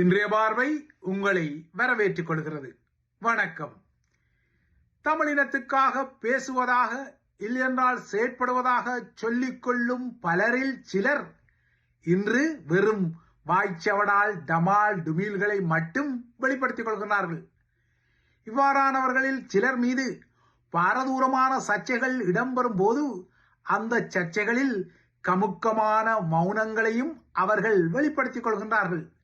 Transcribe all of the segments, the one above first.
இன்றைய பார்வை உங்களை வரவேற்றுக் கொள்கிறது. வணக்கம். தமிழினத்துக்காக பேசுவதாக இல்லையென்றால் செயற்படுவதாக சொல்லிக் கொள்ளும் பலரில் சிலர் இன்று வெறும் வாய்ச்சவடால் டமால் டுமீல்களை மட்டும் வெளிப்படுத்திக் கொள்கிறார்கள். இவ்வாறானவர்களில் சிலர் மீது பாரதூரமான சர்ச்சைகள் இடம்பெறும் போது அந்த சர்ச்சைகளில் கமுக்கமான மௌனங்களையும் அவர்கள் வெளிப்படுத்திக் கொள்கின்றார்கள்.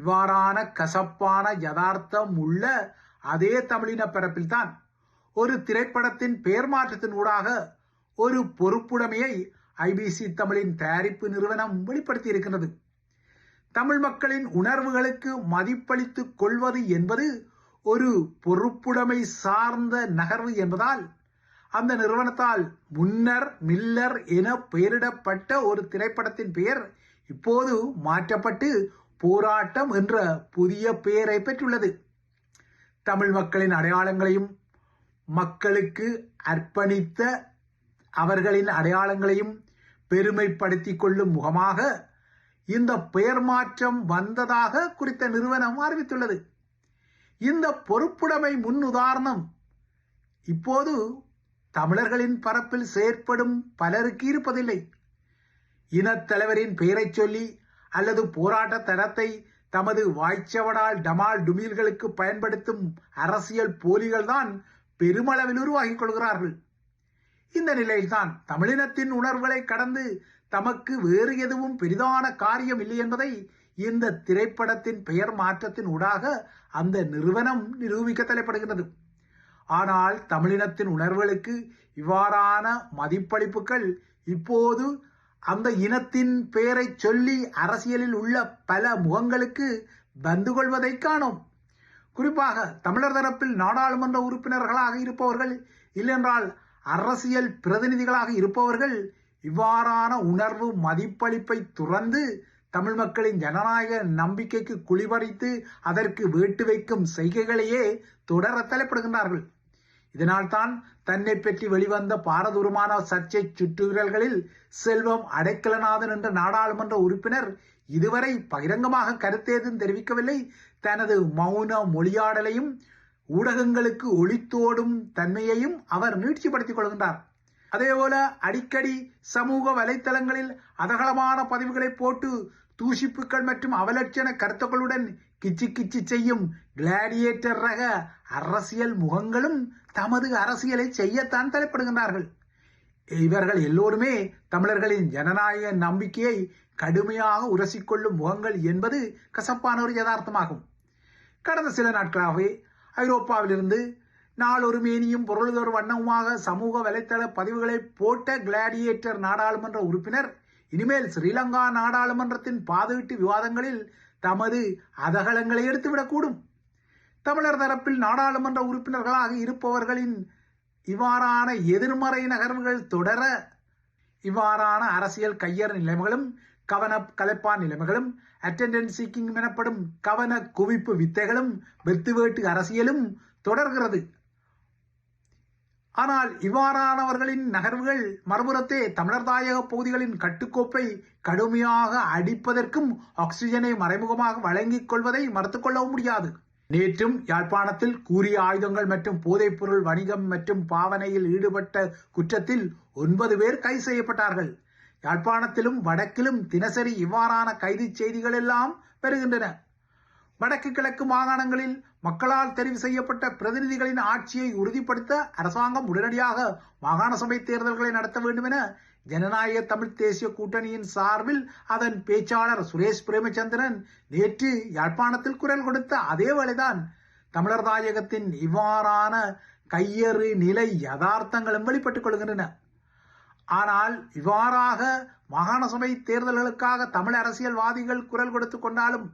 இவ்வாறான கசப்பான யதார்த்தம் உள்ள அதே தமிழின பரப்பில்தான் ஒரு திரைப்படத்தின் பெயர் மாற்றத்தின் ஊடாக ஒரு பொறுப்புடைமையை ஐபிசி தமிழின் தயாரிப்பு நிறுவனம் வெளிப்படுத்தி இருக்கின்றது தமிழ் மக்களின் உணர்வுகளுக்கு மதிப்பளித்துக் கொள்வது என்பது ஒரு பொறுப்புடைமை சார்ந்த நகர்வு என்பதால் அந்த நிறுவனத்தால் முன்னர் மில்லர் என பெயரிடப்பட்ட ஒரு திரைப்படத்தின் பெயர் இப்போது மாற்றப்பட்டு போராட்டம் என்ற புதிய பெயரை பெற்றுள்ளது. தமிழ் மக்களின் அடையாளங்களையும் மக்களுக்கு அர்ப்பணித்த அவர்களின் அடையாளங்களையும் பெருமைப்படுத்திக் கொள்ளும் முகமாக இந்த பெயர் மாற்றம் வந்ததாக குறித்த நிறுவனம் அறிவித்துள்ளது. இந்த பொறுப்புடைமை முன் உதாரணம் இப்போது தமிழர்களின் பரப்பில் செயற்படும் பலருக்கு இருப்பதில்லை. இனத்தலைவரின் பெயரைச் சொல்லி அல்லது போராட்ட தடத்தை தமது வாய்ச்சவடால் டமால் டுமீல்களுக்கு பயன்படுத்தும் அரசியல் போலிகள்தான் பெருமளவில் உருவாகிக் கொள்கிறார்கள். இந்த நிலையில்தான் தமிழினத்தின் உணர்வுகளை கடந்து தமக்கு வேறு எதுவும் பெரிதான காரியம் இல்லை என்பதை இந்த திரைப்படத்தின் பெயர் மாற்றத்தின் ஊடாக அந்த நிறுவனம் நிரூபிக்க தலைப்படுகிறது ஆனால் தமிழினத்தின் உணர்வுகளுக்கு இவ்வாறான மதிப்பளிப்புகள் இப்போது அந்த இனத்தின் பெயரை சொல்லி அரசியலில் உள்ள பல முகங்களுக்கு வந்து கொள்வதை காணும். குறிப்பாக தமிழர் தரப்பில் நாடாளுமன்ற உறுப்பினர்களாக இருப்பவர்கள் இல்லென்றால் அரசியல் பிரதிநிதிகளாக இருப்பவர்கள் இவ்வாறான உணர்வு மதிப்பளிப்பை துறந்து தமிழ் மக்களின் ஜனநாயக நம்பிக்கைக்கு குளிபறித்து அதற்கு வேட்டு வைக்கும் செய்கைகளையே தொடர தலைப்படுகின்றார்கள். இதனால்தான் தன்னை பற்றி வெளிவந்த பாரதூரமான சர்ச்சை சுற்றுவிரல்களில் செல்வம் அடைக்கலநாதன் என்ற நாடாளுமன்ற உறுப்பினர் இதுவரை பகிரங்கமாக கருத்தேதும் தெரிவிக்கவில்லை. தனது மௌன மொழியாடலையும் ஊடகங்களுக்கு ஒளித்தோடும் தன்மையையும் அவர் நீட்சிப்படுத்திக் கொள்கின்றார். அதேபோல அடிக்கடி சமூக வலைத்தளங்களில் அதகலமான பதிவுகளை போட்டு தூஷிப்புகள் மற்றும் அவலட்சண கருத்துக்களுடன் கிச்சு கிச்சு செய்யும் கிளாடியேட்டர் ரக அரசியல் முகங்களும் தமது அரசியலை செய்யத்தான் தலைப்படுகின்றார்கள். இவர்கள் எல்லோருமே தமிழர்களின் ஜனநாயக நம்பிக்கையை கடுமையாக உரசிக்கொள்ளும் முகங்கள் என்பது கசப்பான ஒரு யதார்த்தமாகும். கடந்த சில நாட்களாகவே ஐரோப்பாவிலிருந்து நாளொரு மேனியும் பொருளுதொரு வண்ணமுமாக சமூக வலைத்தள பதிவுகளை போட்ட கிளாடியேட்டர் நாடாளுமன்ற உறுப்பினர் இனிமேல் ஸ்ரீலங்கா நாடாளுமன்றத்தின் பாதுகாட்டு விவாதங்களில் தமது அதகலங்களை எடுத்துவிடக்கூடும். தமிழர் தரப்பில் நாடாளுமன்ற உறுப்பினர்களாக இருப்பவர்களின் இவ்வாறான எதிர்மறை நகர்வுகள் தொடர இவ்வாறான அரசியல் கையர் நிலைமைகளும் கவன கலைப்பான் நிலைமைகளும் அட்டெண்டன்ஸ் சீக்கிங் எனப்படும் கவன குவிப்பு வித்தைகளும் வெத்துவேட்டு அரசியலும் தொடர்கிறது. ஆனால் இவ்வாறானவர்களின் நகர்வுகள் மறுபுறத்தே தமிழர் தாயக பகுதிகளின் கட்டுக்கோப்பை கடுமையாக அடிப்பதற்கும் ஆக்சிஜனை மறைமுகமாக வழங்கிக் கொள்வதை மறுத்துக்கொள்ளவும் முடியாது. நேற்றும் யாழ்ப்பாணத்தில் கூறிய ஆயுதங்கள் மற்றும் போதைப்பொருள் வணிகம் மற்றும் பாவனையில் ஈடுபட்ட குற்றத்தில் ஒன்பது பேர் கைது செய்யப்பட்டார்கள். யாழ்ப்பாணத்திலும் வடக்கிலும் தினசரி இவ்வாறான கைது செய்திகள் எல்லாம் பெறுகின்றன வடக்கு கிழக்கு மாகாணங்களில் மக்களால் தெரிவு செய்யப்பட்ட பிரதிநிதிகளின் ஆட்சியை உறுதிப்படுத்த அரசாங்கம் உடனடியாக மாகாண சபை தேர்தல்களை நடத்த வேண்டும் என ஜனநாயக தமிழ் தேசிய கூட்டணியின் சார்பில் அதன் பேச்சாளர் சுரேஷ் பிரேமச்சந்திரன் நேற்று யாழ்ப்பாணத்தில் குரல் கொடுத்த அதே வேளைதான் தமிழர் தாயகத்தின் இவ்வாறான கையறு நிலை யதார்த்தங்களும் வெளிப்பட்டுக் கொள்கின்றன. ஆனால் இவ்வாறாக மாகாண சபை தேர்தல்களுக்காக தமிழ் அரசியல்வாதிகள் குரல் கொடுத்து கொண்டாலும்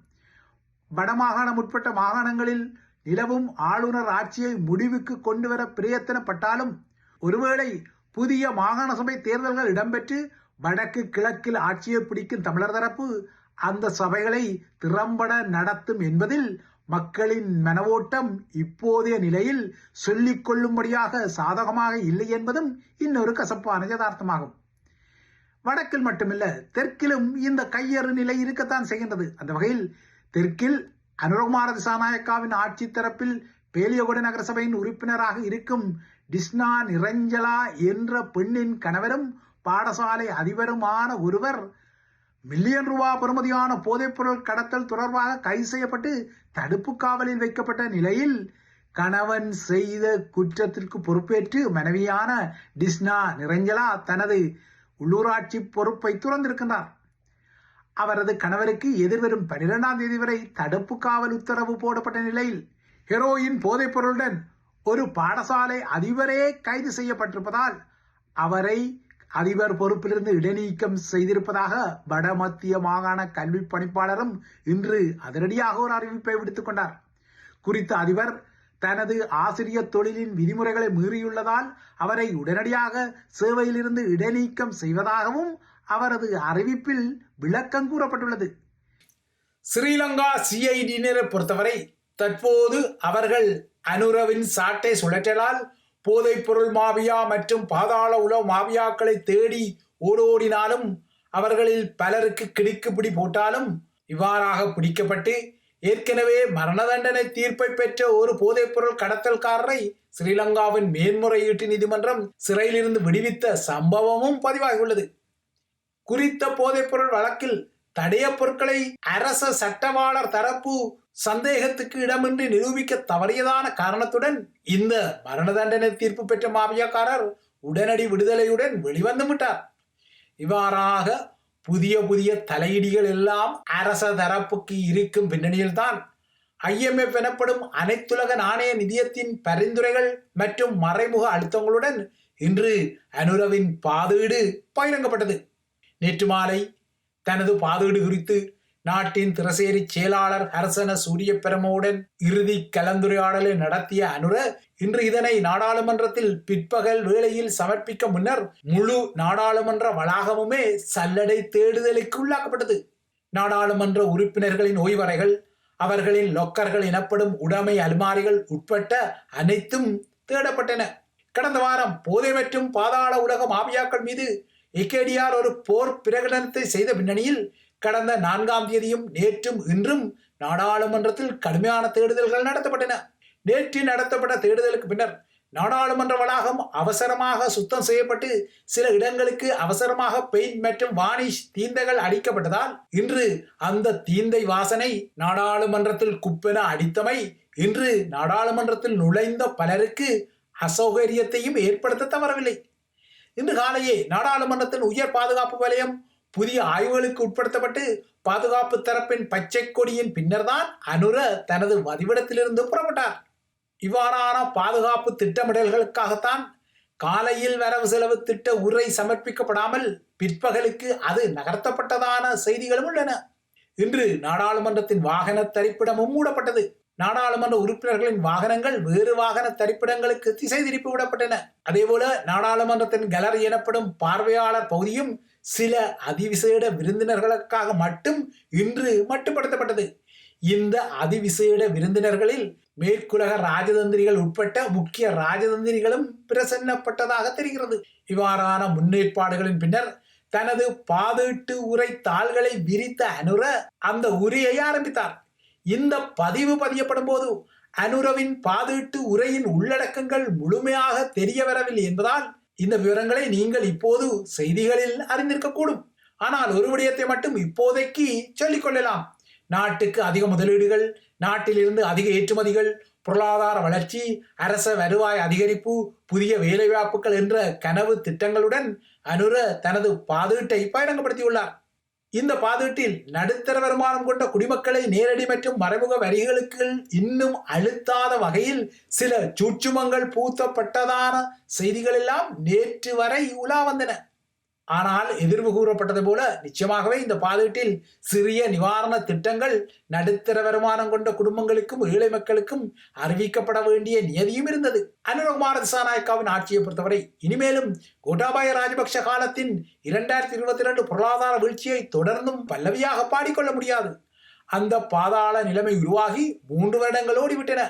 வடமாகாணம் உட்பட்ட மாகாணங்களில் நிலவும் ஆளுநர் ஆட்சியை முடிவுக்கு கொண்டு வர பிரயத்தனப்பட்டாலும் ஒருவேளை புதிய மாகாண சபை தேர்தல்கள் இடம்பெற்று வடக்கு கிழக்கில் ஆட்சியை பிடிக்கும் தமிழர் தரப்பு அந்த சபைகளை திறம்பட நடத்தும் என்பதில் மக்களின் மனவோட்டம் இப்போதைய நிலையில் சொல்லிக் கொள்ளும்படியாக சாதகமாக இல்லை என்பதும் இன்னொரு கசப்பான யதார்த்தமாகும். வடக்கில் மட்டுமில்ல தெற்கிலும் இந்த கையறு நிலை இருக்கத்தான் செய்கின்றது. அந்த வகையில் தெற்கில் அனுரகுமார திசாநாயக்காவின் ஆட்சி தரப்பில் பேலியகொட நகரசபையின் உறுப்பினராக இருக்கும் டிஸ்னா நிரஞ்சலா என்ற பெண்ணின் கணவரும் பாடசாலை அதிபருமான ஒருவர் மில்லியன் ரூபா பெறுமதியான போதைப்பொருள் கடத்தல் தொடர்பாக கைது செய்யப்பட்டு தடுப்பு காவலில் வைக்கப்பட்ட நிலையில் கணவன் செய்த குற்றத்திற்கு பொறுப்பேற்று மனைவியான டிஸ்னா நிரஞ்சலா தனது உள்ளூராட்சி பொறுப்பை துறந்திருக்கின்றார். அவரது கணவருக்கு எதிர்வரும் பனிரெண்டாம் தேதி வரை தடுப்பு காவல் உத்தரவு போடப்பட்ட நிலையில் ஹெரோயின் போதைப்பொருளுடன் ஒரு பாடசாலை அதிபரே கைது செய்யப்பட்டிருப்பதால் அவரை அதிபர் பொறுப்பிலிருந்து இடைநீக்கம் செய்திருப்பதாக வடமத்திய மாகாண கல்வி பணிப்பாளரும் இன்று அதிரடியாக ஒரு அறிவிப்பை விடுத்துக் கொண்டார். குறித்த அதிபர் தனது ஆசிரியர் தொழிலின் விதிமுறைகளை மீறியுள்ளதால் அவரை உடனடியாக சேவையிலிருந்து இடைநீக்கம் செய்வதாகவும் அவரது அறிவிப்பில் விளக்கம் கூறப்பட்டுள்ளது. ஸ்ரீலங்கா சிஐடியினரை பொறுத்தவரை தற்போது அவர்கள் அனுரவின் சாட்டை சுழற்றலால் போதைப்பொருள் மாவியா மற்றும் பாதாள உலக மாவியாக்களை தேடி ஓடோடினாலும் அவர்களில் பலருக்கு கிடுக்குப்பிடி போட்டாலும் இவ்வாறாக பிடிக்கப்பட்டு ஏற்கனவே மரண தண்டனை தீர்ப்பை பெற்ற ஒரு போதைப்பொருள் கடத்தல்காரரை ஸ்ரீலங்காவின் மேன்முறையீட்டு நீதிமன்றம் சிறையிலிருந்து விடுவித்த சம்பவமும் பதிவாகியுள்ளது. குறித்த போதைப்பொருள் வழக்கில் தடைய பொருட்களை அரச சட்டவாளர் தரப்பு சந்தேகத்துக்கு இடமின்றி நிரூபிக்க தவறியதான காரணத்துடன் இந்த மரண தண்டனை தீர்ப்பு பெற்ற மாபியாக்காரர் உடனடி விடுதலையுடன் வெளிவந்து விட்டார். இவ்வாறாக புதிய புதிய தலையீடுகள் எல்லாம் அரச தரப்புக்கு இருக்கும் பின்னணியில்தான் ஐஎம்எஃப் எனப்படும் அனைத்துலக நாணய நிதியத்தின் பரிந்துரைகள் மற்றும் மறைமுக அழுத்தங்களுடன் இன்று அனுரவின் பாதீடு பகிரங்கப்பட்டது. நேற்று மாலை தனது பாதீடு குறித்து நாட்டின் திரசேரி செயலாளர் ஹர்சன சூரிய பெருமவுடன் இறுதி கலந்துரையாடலை நடத்திய அனுர இன்று இதனை நாடாளுமன்றத்தில் பிற்பகல் வேளையில் சமர்ப்பிக்க முன்னர் முழு நாடாளுமன்ற வளாகமுமே சல்லடை தேடுதலுக்கு உள்ளாக்கப்பட்டது. நாடாளுமன்ற உறுப்பினர்களின் ஓய்வறைகள் அவர்களின் லொக்கர்கள் எனப்படும் உடைமை அலுமாரிகள் உட்பட்ட அனைத்தும் தேடப்பட்டன. கடந்த வாரம் போதை மற்றும் பாதாள உலக மாபியாக்கள் மீது நிக்கேடியார் ஒரு போர் பிரகடனத்தை செய்த பின்னணியில் கடந்த நான்காம் தேதியும் நேற்றும் இன்றும் நாடாளுமன்றத்தில் கடுமையான தேடுதல்கள் நடத்தப்பட்டன. நேற்று நடத்தப்பட்ட தேடுதலுக்கு பின்னர் நாடாளுமன்ற வளாகம் அவசரமாக சுத்தம் செய்யப்பட்டு சில இடங்களுக்கு அவசரமாக பெயிண்ட் மற்றும் வானிஷ் தீந்தைகள் அடிக்கப்பட்டதால் இன்று அந்த தீந்தை வாசனை நாடாளுமன்றத்தில் குப்பென அடித்தமை இன்று நாடாளுமன்றத்தில் நுழைந்த பலருக்கு அசௌகரியத்தையும் ஏற்படுத்த தவறவில்லை. இன்று காலையே நாடாளுமன்றத்தின் உயர் பாதுகாப்பு வலயம் புதிய ஆய்வுகளுக்கு உட்படுத்தப்பட்டு பாதுகாப்பு தரப்பின் பச்சை கொடியின் பின்னர்தான் அனுர தனது வதிவிடத்திலிருந்து புறப்பட்டார். இவ்வாறான பாதுகாப்பு திட்டமிடல்களுக்காகத்தான் காலையில் வரவு செலவு திட்ட உரை சமர்ப்பிக்கப்படாமல் பிற்பகலுக்கு அது நகர்த்தப்பட்டதான செய்திகளும் உள்ளன. இன்று நாடாளுமன்றத்தின் வாகன தரிப்பிடமும் மூடப்பட்டது. நாடாளுமன்ற உறுப்பினர்களின் வாகனங்கள் வேறு வாகன தரிப்பிடங்களுக்கு திசை திருப்பி விடப்பட்டன. அதேபோல நாடாளுமன்றத்தின் கேலரி எனப்படும் பார்வையாளர் பகுதியும் சில அதிவிசேட விருந்தினர்களுக்காக மட்டும் இன்று மட்டுப்படுத்தப்பட்டது. இந்த அதிவிசேட விருந்தினர்களில் மேற்குலக ராஜதந்திரிகள் உட்பட்ட முக்கிய ராஜதந்திரிகளும் பிரசன்னப்பட்டதாக தெரிகிறது. இவ்வாறான முன்னேற்பாடுகளின் பின்னர் தனது பாதீட்டு உரை தாள்களை விரித்த அனுர அந்த உரையை ஆரம்பித்தார். இந்த பதிவு பதியப்படும் போது அனுரவின் பாதீட்டு உரையின் உள்ளடக்கங்கள் முழுமையாக தெரிய வரவில்லை என்பதால் இந்த விவரங்களை நீங்கள் இப்போது செய்திகளில் அறிந்திருக்கக்கூடும் ஆனால் ஒரு விடயத்தை மட்டும் இப்போதைக்கு சொல்லிக் கொள்ளலாம். நாட்டுக்கு அதிக முதலீடுகள் நாட்டிலிருந்து அதிக ஏற்றுமதிகள் பொருளாதார வளர்ச்சி அரச வருவாய் அதிகரிப்பு புதிய வேலைவாய்ப்புகள் என்ற கனவு திட்டங்களுடன் அனுர தனது பாதீட்டை பயணப்படுத்தியுள்ளார் இந்த பாதீட்டில் நடுத்தர வருமானம் கொண்ட குடிமக்களை நேரடி மற்றும் மறைமுக வரிகளுக்கு இன்னும் அழுத்தாத வகையில் சில சூட்சுமங்கள் பூத்தப்பட்டதான செய்திகள் எல்லாம் நேற்று வரை உலா வந்தன. ஆனால் எதிர்வு கூறப்பட்டது போல நிச்சயமாகவே இந்த பாலீட்டில் சிறிய நிவாரண திட்டங்கள் நடுத்தர வருமானம் கொண்ட குடும்பங்களுக்கும் ஏழை மக்களுக்கும் அறிவிக்கப்பட வேண்டிய நியதியும் இருந்தது. அனுரகுமார திசாநாயக்காவின் ஆட்சியை பொறுத்தவரை இனிமேலும் கோட்டாபாய ராஜபக்ஷ காலத்தின் இரண்டாயிரத்தி இருபத்தி இரண்டு பொருளாதார வீழ்ச்சியை தொடர்ந்தும் பல்லவியாக பாடிக்கொள்ள முடியாது. அந்த பாதாள நிலைமை உருவாகி மூன்று வருடங்கள் ஓடிவிட்டன.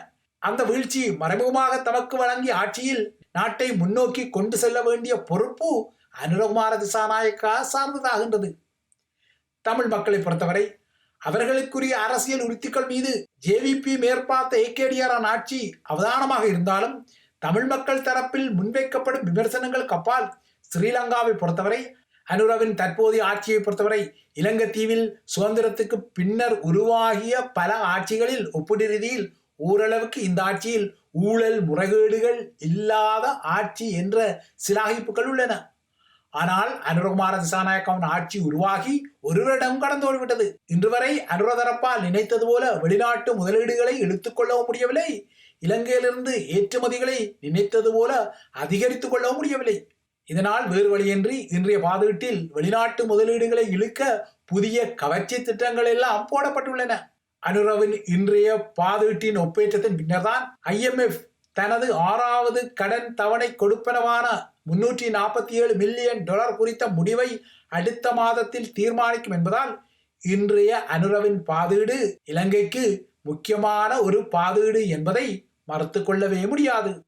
அந்த வீழ்ச்சி மறைமுகமாக தமக்கு வழங்கிய ஆட்சியில் நாட்டை முன்னோக்கி கொண்டு செல்ல வேண்டிய பொறுப்பு அனுரகுமார திசாநாயக்கா சார்ந்ததாகின்றது தமிழ் மக்களை பொறுத்தவரை அவர்களுக்குரிய அரசியல் உறுத்திகள் மீது ஜேவிபி மேற்பார்த்த ஏகேடிஆரான் ஆட்சி அவதானமாக இருந்தாலும் தமிழ் மக்கள் தரப்பில் முன்வைக்கப்படும் விமர்சனங்களுக்கு அப்பால் ஸ்ரீலங்காவை பொறுத்தவரை அனுரவின் தற்போதைய ஆட்சியை பொறுத்தவரை இலங்கை தீவில் சுதந்திரத்துக்கு பின்னர் உருவாகிய பல ஆட்சிகளில் ஒப்பிடு ரீதியில் ஓரளவுக்கு இந்த ஆட்சியில் ஊழல் முறைகேடுகள் இல்லாத ஆட்சி என்ற சிலாகிப்புகள் உள்ளன. ஆனால் அனுரகுமார திசாநாயக்கவின் ஆட்சி உருவாகி ஒரு வருடம் கடந்து ஓடிவிட்டது. இன்று வரை அனுர தரப்பால் நினைத்தது போல வெளிநாட்டு முதலீடுகளை இழுத்துக்கொள்ளவும் முடியவில்லை. இலங்கையிலிருந்து ஏற்றுமதிகளை நினைத்தது போல அதிகரித்துக் கொள்ளவும் முடியவில்லை. இதனால் வேறு வழியின்றி இன்றைய பாதுகாட்டில் வெளிநாட்டு முதலீடுகளை இழுக்க புதிய கவர்ச்சி திட்டங்கள் எல்லாம் போடப்பட்டுள்ளன. அனுரவின் இன்றைய பாதுகாட்டின் ஒப்பேற்றத்தின் பின்னர்தான் ஐஎம்எஃப் தனது ஆறாவது கடன் தவணை கொடுப்பனவான முன்னூற்றி நாற்பத்தி ஏழு மில்லியன் டாலர் குறித்த முடிவை அடுத்த மாதத்தில் தீர்மானிக்கும் என்பதால் இன்றைய அனுரவின் பாதீடு இலங்கைக்கு முக்கியமான ஒரு பாதீடு என்பதை மறுத்து கொள்ளவே முடியாது.